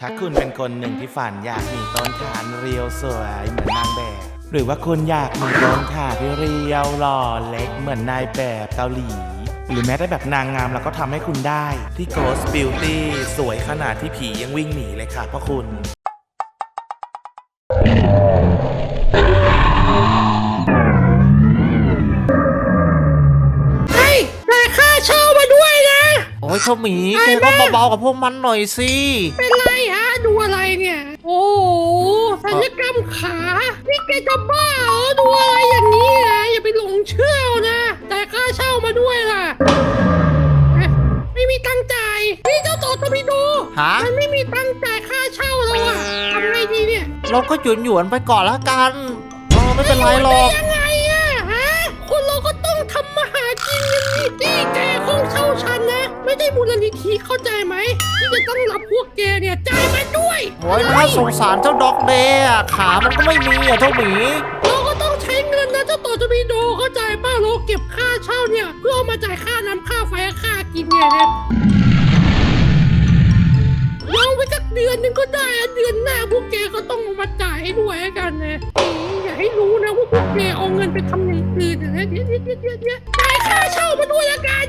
ถ้าคุณเป็นคนหนึ่งที่ฝันอยากมีต้นขาเรียวสวยเหมือนนางแบบ หรือว่าคุณอยากมีต้นขาที่เรียวหล่อเล็กเหมือนนายแบบเกาหลี หรือแม้แต่แบบนางงามเราก็ทำให้คุณได้ที่ Ghost Beauty สวยขนาดที่ผียังวิ่งหนีเลยค่ะเพราะคุณเฮ้ยจ่ายค่าเช่ามาด้วยนะ โอ้ยเจ้าหมีแกก็เบาๆกับพวกมันหน่อยสิ เป็นไรฮะ ดูอะไรเนี่ย โอ้โหศัลยกรรมขา นี่แกจะบ้าเหรอดูอะไรอย่างนี้นะอย่าไปหลงเชื่อนะจ่ายค่าเช่ามาด้วยล่ะเอ๊ะไม่มีตังค์จ่ายนี่เจ้าต่อตะบิโดฮะ มันไม่มีตังค์จ่ายค่าเช่าแล้วอะทำไงดีเนี่ยเราก็หยวนหยวนๆไปก่อนละกันเออไม่เป็นไรหรอกยังไงอะฮะคนเราก็ต้องทำมาหากินกันนี่นี่แกคงเช่าฉันนะ ไม่ได้มูลนิธิเข้าใจไหมที่จะต้องรับพวกแกเนี่ยจ่ายมาด้วยโอ้ยน่าสงสารเจ้าด็อกเดย์อะขามันก็ไม่มีอะเจ้าหมี เราก็ต้องใช้เงินนะเจ้าต่อจะมีโดเข้าใจป่ะเราเก็บค่าเช่าเนี่ยเพื่อเอามาจ่ายค่าน้ำค่าไฟค่ากินเนี่ยนะลองไปสักเดือนหนึงก็ได้อะเดือนหน้าพวกแกก็ต้องเอามาจ่ายให้ด้วยแล้วกันนะอืมอย่าให้รู้นะว่าพวกแกเอาเงินไปทำอย่างอื่นนะเดี๋ยวเดี๋ยวเดี๋ยวเดี๋ยวเดี๋ยวจ่ายค่าเช่ามาด้วยแล้วกัน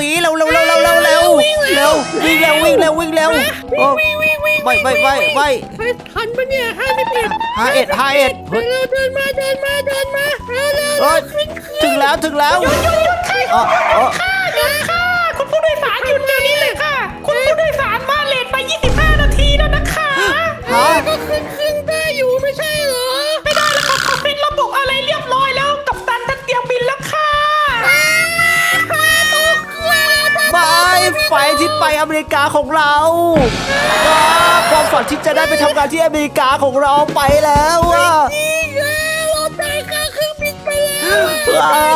หมีเร็วเร็วเร็วเร็วเร็วเร็ววิ่งเร็เร็วววิ่งเร็ววิ่งเร็ววิ่งเร็วโอ้วิ่งวิ่งวิ่งไม่ไม่ไม่ไม่เฮ้ยทันปะเนี่ยห้าสิบเอ็ดห้าเอ็ดห้าเอ็ดเฮ้ยเร็วเดินมาเดินมาเดินมาเร็วเร็วเฮ้ยขึ้นขึ้นถึงแล้วถึงแล้วหยุดหยุดหยุดค่ะอ๋ออ๋อค่ะหยุดค่ะคุณผู้โดยสารหยุดเดี๋ยวนี้เลยค่ะ คุณผู้โดยสารมาเลทไป 25 นาทีแล้วนะคะฮะก็ขึ้นขึ้ ไฟที่ไปอเมริกาของเราอ่าความฝันที่จะได้ไปทำงานที่อเมริกาของเราไปแล้วอะจริงแล้วเราจ่ายค่าเครื่องบินไปแล้วอ่า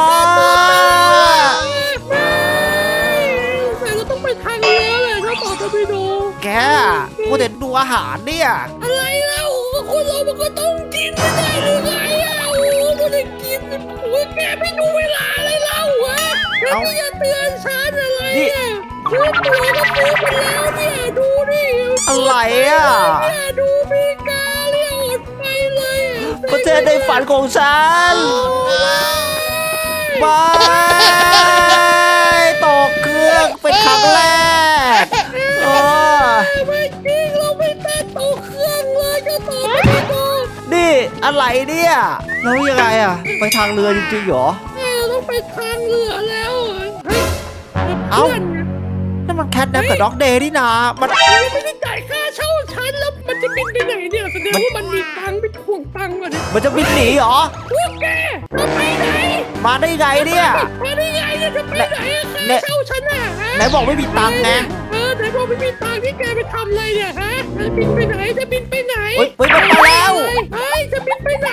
ไม่แต่เราต้องไปทางเรือเลยถ้าต่อจะไปดูแกพูดแต่ดูอาหารเนี่ย อะไรเล่าคนเรามันก็ต้องกินไม่ได้หรือไงอะโอ้ไม่ได้กินโอ้ยแกไม่ดูเวลาอะไรเล่าวะแล้วเอ้านี่จะเตือนฉันอะไรนี่ ตัวก็ซื้อไปแล้วเนี่ยดูดิอะไรอะเนี่ยดูมีกาเรียอดไปเลยอะประเทศในฝันของฉันโอ้ยบายตกเครื่องเป็นครั้งแรกเออไม่จริงเราไม่ได้ตกเครื่องเลยจะตกไม่ตกนี่อะไรเนี่ยแล้วยังไงอะ ไปทางเรือจริงๆเหรอเออต้องไปทางเรือแล้วเอ้าพื่น นี่ยนั่นมันแคทแนปกับด็อกเดย์นี่นะมันยังไม่ได้จ่ายค่าเช่าฉันแล้วมันจะบินไปไหนเนี่ยแสดงว่ามันมีตังค์ไปทวงตังค์มาเนี่ยมันจะบินหนีเหรอ พวกแกจะไปไหนมาได้ไงเนี่ย มาได้ไงเนี่ยจะไปไหนอะเนี่ค่ายเช่าฉันน่ะฮะไหนบอกไม่มีตังค์ไงเออไหนบอกไม่มีตังค์ที่แกไปทำอะไรเนี่ยฮะจะบินไปไหนจะบินไปไหนเฮ้ยเฮ้ยมันมาแล้ว เฮ้ยจะบินไปไหน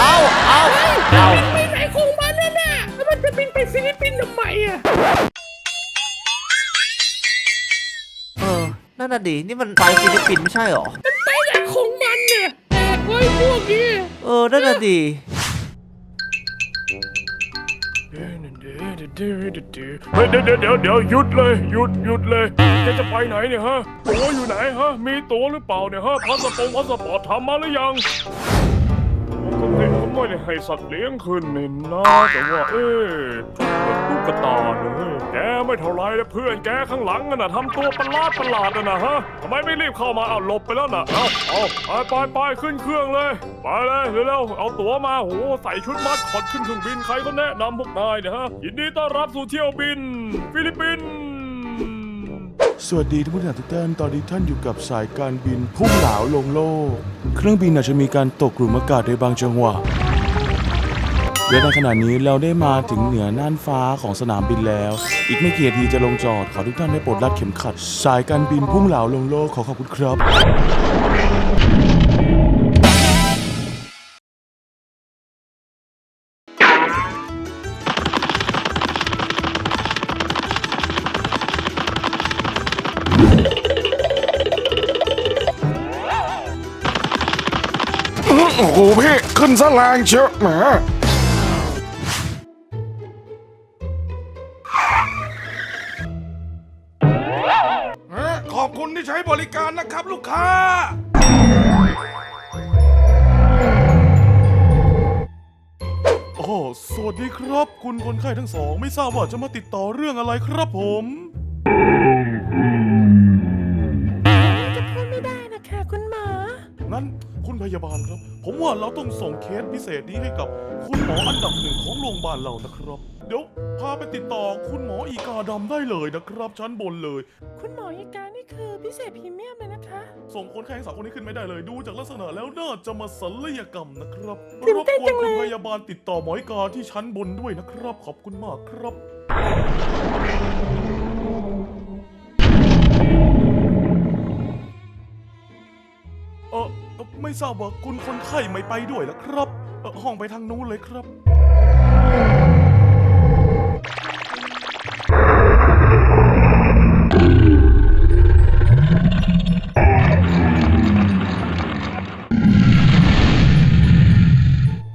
เอาเอาเฮ้ยเอาจะบินไปไหนของมันน่ะน่ะแล้วมันจะบินไปฟิลิปปินส์ทำไมอะ นั่นน่ะดินี่มันไปฟิลิปปินส์ไม่ใช่เหรอมันไปไหนของมันเนี่ยแต่ไว้พวกนี้เออนั่นน่ะดิเฮ้ยเดี๋ยวเดี๋ยวเดี๋ยวเดี๋ยวหยุดเลยหยุดหยุดเลยแกจะไปไหนเนี่ยฮะตั๋วอยู่ไหนฮะ มีตั๋วหรือเปล่าเนี่ยฮะพาสปงพาสปอร์ตทำมาหรือยังปกติเขา ไม่ได้ให้สัตว์เลี้ยงขึ้นนี่นะแต่ว่าเอ๊ะตุ๊กตาเนี่ยแกไม่เท่าไรเลยเพื่อนแกข้างหลังน่ะนะทำตัวประหลาดประหลาดน่ะนะฮะทำไมไม่รีบเข้ามาเอาหลบไปแล้วน่ะเอาเอาไปไปไปขึ้นเครื่องเลยไปเลยเร็วๆเอาตั๋วมาโหใส่ชุดมัดคอดขึ้นเครื่องบินใครก็แนะนำพวกนายเนี่ยฮะยินดีต้อนรับสู่เที่ยวบิน ฟิลิปปินส์ สวัสดีท่านผู้โดยสารทุกท่าน ตอนนี้ท่านอยู่กับสายการบินพุ่งเหลาลงโลก เครื่องบินอาจจะมีการตกกลุ่มอากาศในบางจังหวะ และในขณะนี้เราได้มาถึงเหนือน่านฟ้าของสนามบินแล้ว อีกไม่กี่นาทีจะลงจอด ขอทุกท่านได้โปรดรัดเข็มขัด สายการบินพุ่งเหลาลงโลกขอขอบคุณครับ ซะแรงเชียวแหมขอบคุณที่ใช้บริการนะครับลูกค้า โอ้ สวัสดีครับ คุณคนไข้ทั้งสอง ไม่ทราบว่าจะมาติดต่อเรื่องอะไรครับผม พยาบาลครับ ผมว่าเราต้องส่งเคสพิเศษนี้ให้กับคุณหมออันดับหนึ่งของโรงพยาบาลเรานะครับ เดี๋ยวพาไปติดต่อคุณหมออีกาดำได้เลยนะครับ ชั้นบนเลย คุณหมออีกานี่คือพิเศษพรีเมียมเลยนะคะ ส่งคนไข้ทั้งสองคนนี้ขึ้นไม่ได้เลย ดูจากลักษณะแล้วน่าจะมาศัลยกรรมนะครับตื่นรบเต้นกวจันงเลยคุณพยาบาลติดต่อหมออีกาที่ชั้นบนด้วยนะครับ ขอบคุณมากครับ ไม่ทราบว่าคุณคนไข้ไม่ไปด้วยแล้วครับเอ่อห้องไปทางนู้นเลยครับ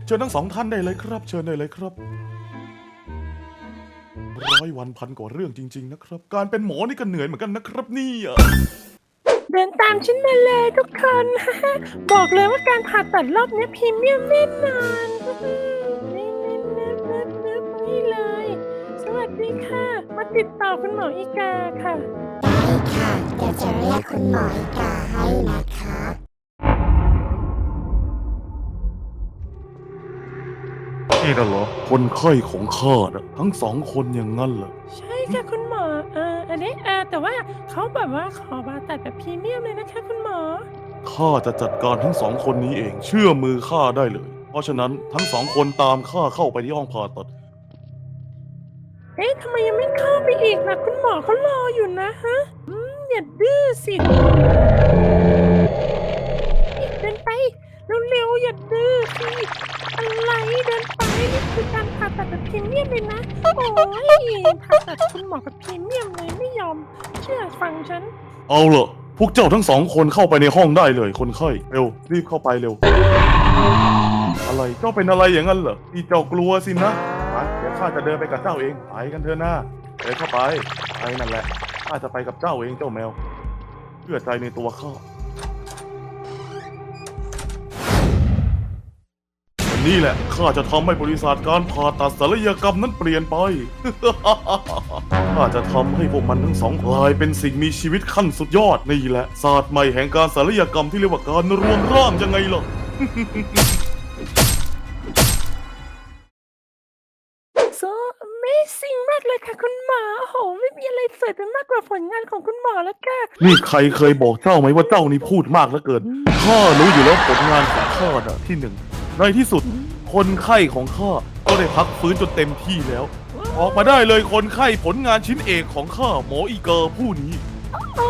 เชิญทั้งสองท่านได้เลยครับ เชิญได้เลยครับ ร้อยวันพันกว่าเรื่องจริง ๆ นะครับ การเป็นหมอนี่ก็เหนื่อยเหมือนกันนะครับเนี่ย เดินตามฉันมาเลยทุกคน บอกเลยว่าการผ่าตัดรอบนี้พรีเมียมแน่นอนนี่นี่นี่นี่นี่นี่เลย สวัสดีค่ะ มาติดต่อคุณหมออีกาค่ะ ได้ค่ะเดี๋ยวจะเรียกคุณหมออีกาให้นะคะ นี่น่ะเหรอคนไข้ของข้านะทั้งสองคนอย่างนั้นเหรอ ใช่ ค่ะคุณหมอเอออันนี้เออแต่ว่าเขาแบบว่าขอผ่าตัดแบบพรีเมียมเลยนะคะคุณหมอ ข้าจะจัดการทั้งสองคนนี้เอง เชื่อมือข้าได้เลย เพราะฉะนั้นทั้งสองคนตามข้าเข้าไปที่ห้องผ่าตัด เอ๊ะทำไมยังไม่เข้าไปอีกล่ะคุณหมอเขารออยู่นะฮะอืมอย่าดื้อสิเดินไป เร็วๆอย่าดื้อสิอะไรเดินไปนี่คือการผ่าตัดแบบพรีเมียมเลยนะโอ้ยผ่าตัดคุณหมอแบบพรีเมียมเลยไม่ยอม เชื่อฟังฉันเอาล่ะพวกเจ้าทั้งสองคนเข้าไปในห้องได้เลยคนไข้เร็วรีบเข้าไปเร็ว อะไรเจ้าเป็นอะไรอย่างนั้นเหรอที่เจ้ากลัวสินะไปเดี๋ยวข้าจะเดินไปกับเจ้าเองไปกันเถอะนะเดินเข้าไปไปนั่นแหละข้าจะไปกับเจ้าเองเจ้าแมวเชื่อใจในตัวข้า นนี้แหละ ข้าจะทำให้บริษัทการผ่าตัดศัลยกรรมนั้นเปลี่ยนไป ข้าจะทำให้พวกมันทั้งสองกลายเป็นสิ่งมีชีวิตขั้นสุดยอด นี่แหละศาสตร์ใหม่แห่งการศัลยกรรมที่เรียกว่าการรวมร่างยังไงล่ะ so amazing มากเลยค่ะคุณหมอโอ้โห ไม่มีอะไรสวยไปมากกว่าผลงานของคุณหมอแล้วค่ะ นี่ใครเคยบอกเจ้าไหมว่าเจ้านี่พูดมากเหลือเกิน ข้ารู้อยู่แล้วผลงานของข้าน่ะที่หนึ่ง ในที่สุด คนไข้ของข้าก็ได้พักฟื้นจนเต็มที่แล้ว ออกมาได้เลยคนไข้ผลงานชิ้นเอกของข้าหมออีเกอร์ผู้นี้โอ้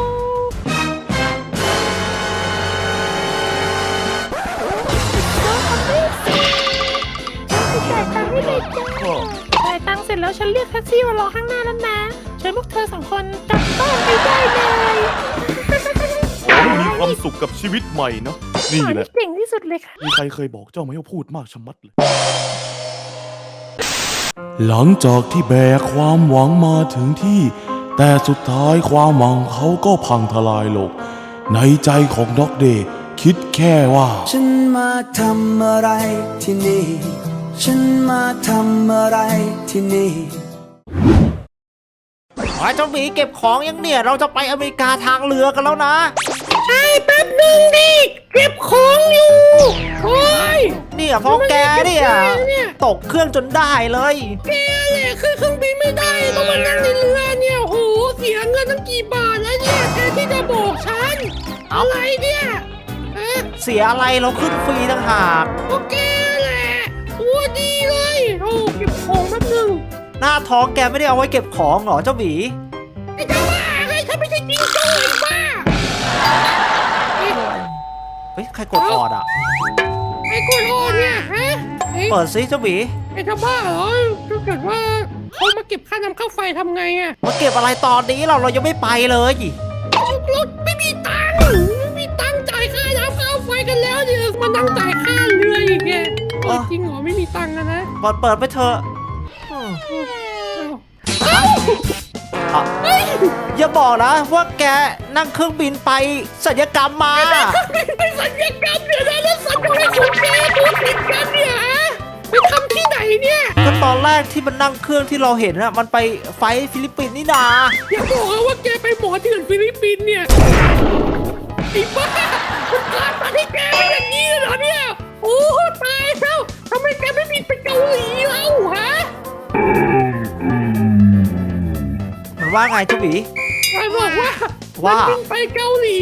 จ่ายตังค์ให้เลยจ้าจ่ายตังค์เสร็จแล้วฉันเรียกแท็กซี่มารอข้างหน้าแล้วนะเชิญพวกเธอสองคนกลับบ้านไปได้เลย ขอให้มีความสุขกับชีวิตใหม่นะ นี่แหละเก่งที่สุดเลยค่ะ มีใครเคยบอกเจ้าไหมว่าพูดมากชะมัดเลย หลังจากที่แบกความหวังมาถึงที่ แต่สุดท้ายความหวังเขาก็พังทลายลง ในใจของด็อกเดย์คิดแค่ว่า ฉันมาทำอะไรที่นี่ ฉันมาทำอะไรที่นี่ไอ้เจ้าหมีเก็บของยังเนี่ย เราจะไปอเมริกาทางเรือกันแล้วนะไอ้แป๊บหนึ่ งดิเก็บของอยู่โอ้ย เนี่ยเพราะแกเนี่ยเนี่ยตกเครื่องจนได้เลย แกแหละขึ้นเครื่องบินไม่ได้ต้องมานั่งในเรือเนี่ยโหเสียสียเงินตั้งกี่บาทแล้วเนี่ยแทนที่จะบอกฉันเอ้า อะไรเนี่ยเอ๊ะเสียอะไรเราขึ้นฟรีต่างหากโอเคแหละตัวดีเลยโอ้เก็บของแป๊บนึงหน้าท้องแกไม่ได้เอาไว้เก็บของเหรอเจ้าหมีไอ้เจ้าบ้าไงฉันไม่ใช่จิงโจ้ไอ้บ้าเอ๊ะเฮ้ยใครกดออดอะ ไอ้กดโอนเนี่ยฮะเอ๊ะเปิดซิเจ้าหมีไอ้เจ้าบ้าเหรอถ้าเกิดว่าเขามาเก็บค่าน้ำค่าไฟทำไงอะมาเก็บอะไรตอนนี้เราเรายังไม่ไปเลย รถไม่มีตังค์ไม่มีตังค์จ่ายค่าน้ำค่าไฟกันแล้วเนี่ยมานั่งจ่ายค่าเรืออีกแกเออจริงเหรอไม่มีตังค์อะนะเปิดเปิดไปเถอะอืมเอ้า อะเฮ้ยอย่าบอกนะว่าแกนั่งเครื่องบินไปสัญญกรรมมา ไปสัญญกรรมเนี่ยนะแล้วสัญญกรรมของแกตัวติดกันเนี่ยฮะไปทำที่ไหนเนี่ย ก็ตอนแรกที่มันนั่งเครื่องที่เราเห็นอะมันไปไฟท์ฟิลิปปินส์นี่นา อย่าบอกนะว่าแกไปหมอเถื่อนฟิลิปปินส์เนี่ยไอ้บ้ามันก ว่าไงเจ้าหมีใครบอกว่าว่านบินไปเกาหลี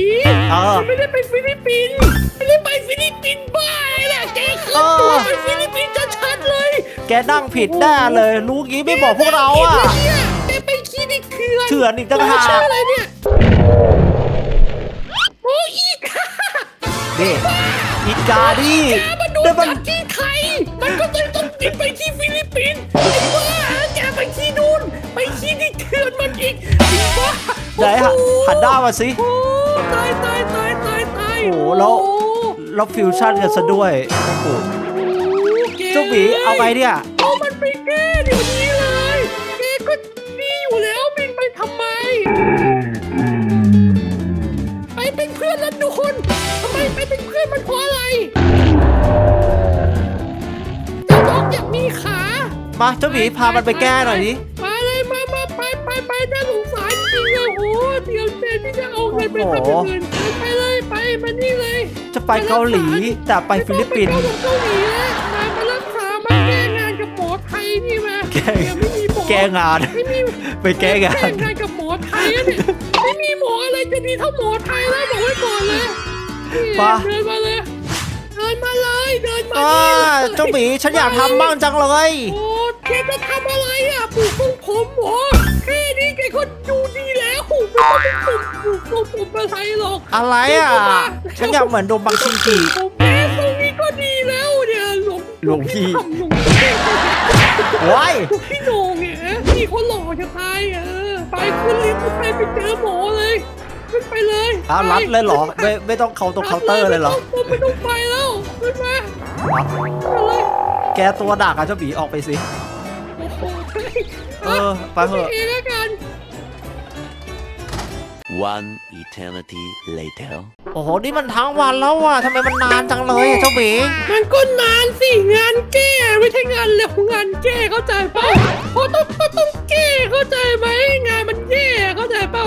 เออ มันไม่ได้ไปฟิลิปปินส์ไม่ได้ไปฟิลิปปินส์บ้าไอ้น่ะแกขึ้นตัวไปฟิลิปปินส์ชัดๆเลยแกนั่งผิดแน่เลยรู้งี้ไม่บอกพวกเราอะแกไปคลินิกเถื่อนเถื่อนอีกต่างหาก ชื่ออะไรเนี่ยโอ้อีกนี่อีกาดิมันโดนแต่มันจับที่ไทย มันก็เลยต้องบินไปที่ ไหนฮะโอ้โหันหน้ามาสิ โอ้ตายตายตายตายตายโอ้โหแล้ว แล้วฟิวชั่นกันซะด้วยโอ้โหแกเจ้าหมีเอาไงเนี่ย เอามันไปแก้เดี๋ยวนี้เลยแกก็ดีอยู่แล้วบินไปทำไม ไปเป็นเพื่อนแล้วทุกคนทำไมไปเป็นเพื่อนมันเพราะอะไรเจ้าน้องอยากมีขา มาเจ้าหมีพามันไปแก้หน่อยดิ หเดี๋ยวเจนที่จะเอาเงินไปทำอย่างอื่นไปไปเลยไปมานี่เลยจะไปเกาหลี แต่ไปฟิลิปปินส์ไม่ต้องไปเกาหลีแล้วมามารักษามาแก้งานกับหมอไทยนี่มาแก้เดี๋ยวไม่มีหมอแก้งานไม่มีไปแก้งาแก้นงานกับหมอไทยอะเนี่ยไม่มีหมออะไรจะดีเท่าหมอไทยแล้วบอกไว้ก่อนเลยนี่ปะเดินมาเลยเดินมาเลยเดินมาอ่านี่เจ้าหมีฉันอยากทำบ้างจังเลยโอ้ แกจะทำอะไรอะปลูกทรงผมเหรอแค่นี้แกก็ดูดีแล้วไม่ต้องไปปลูกปลูกทรงผมอะไรหรอกอะไรอะ ฉันอยากเหมือนโดมบังชิงกีผมแม่ตรงนี้ก็ดีแล้วเนี่ยหลวงหลวงพี่ทำหลวงพี่ว้ายหลวงพี่โหนงเนี่ยพี่คนหล่อจะตายเออไปขึ้นลิฟต์ไปไปเจอหมอเลยขึ้นไปเลยอ้าวรับเลยเหรอไม่ไม่ต้องเขาตรงเคาน์เตอร์เลยเหรอไม่ต้องไม่ต้องไปแล้วขึ้นมาขึ้นมาเลยแกตัวดักอะเจ้าหมีออกไปสิโอ้โห เออไปเถอะเองแล้วกัน One eternity later. โอ้โห นี่มันทั้งวันแล้วอะทำไมมันนานจังเลยอะเจ้าหมีมันก็นานสิงานแก้ไม่ใช่งานเร็วงานแก้เข้าใจเปล่าเพราะต้องต้องต้องแก้เข้าใจไหมงานมันแย่เข้าใจเปล่า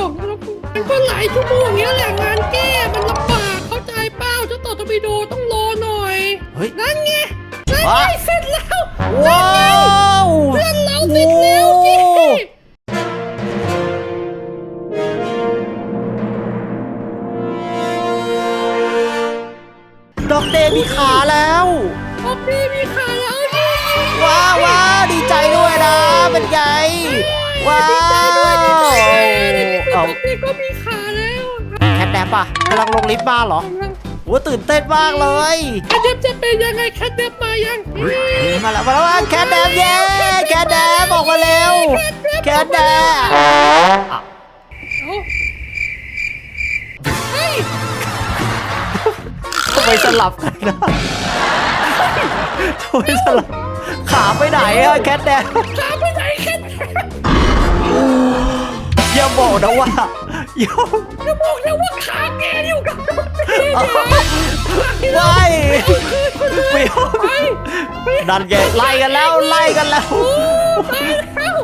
มันก็หลายชั่วโมงอย่างเงี้ยแหละงานแก้มันลำบากเข้าใจเปล่าเจ้าต่อตบิโดต้องรอหน่อยเฮ้ย นั่นไงนั่นว้าไงเว้าวดีใจด้วยดีใจด้วยในที่สุดเอาโอเคก็มีขาแล้วแคทแดปอะกำลังลงลิฟต์มาเหรอกำลังโอ้ตื่นเต้นมากเลยแคทเดฟจะเป็นยังไงแคทเดฟมายังมาแล้วมาแล้วแคทแดปเย้แคทแดปออกมาเร็วแคทแดปเอาเฮ้ยทำไมสลับกันนะทำไมสลับขาไปไหนอะแคทแดปขาไปไหนแคท นะว่าอย่าจะบอกนะว่าขาแกอยู่กับตัวเองนะว้ายไม่เอาไปไปดันแกไล่กันแล้วไล่กันแล้ว โอ้ตายแล้ว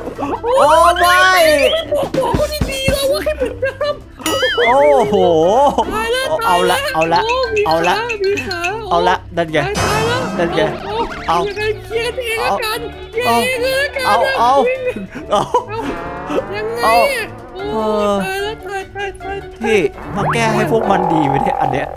โอ้ไม่บอกบอกคนดีๆเราว่าให้เหมือนเดิมโอ้โหตายแล้วเอาละเอาละโมีเอาละขามีขาเอาละนั่นไงตายตายแล้วนั่นไงเอาเอายังไงเคลียร์กันเองแล้วกันเคลียร์เอาเองเลยแล้วกันเอาเอาวิ่งเอายังไง เอาอะโอ้เออตายแล้วตายตายตายตายพี่มาแก้ให้พวกมันดีไหมเนี่ยอันเนี้ย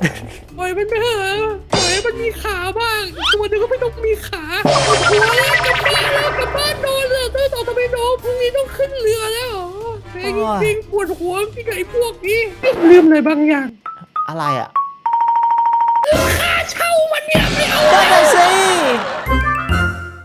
ปล่อยมันไปเถอะปล่อยให้มันมีขาบ้างอีกตัวหนึงก็ไม่ต้องมีขาปวดหัวแล้วกลับบ้านแล้วกลับบ้านนอนเลยต้องต่อทำไมน้องพรุ่งนี้ต้องขึ้นเรือแล้วเหรอแม่งจริงๆปวดหัวที่ไหนพวกนี้ลืมอะไรบางอย่างอะไรอะค่าเช่ามันเนี่ยไม่เอา นั่นน่ะสิ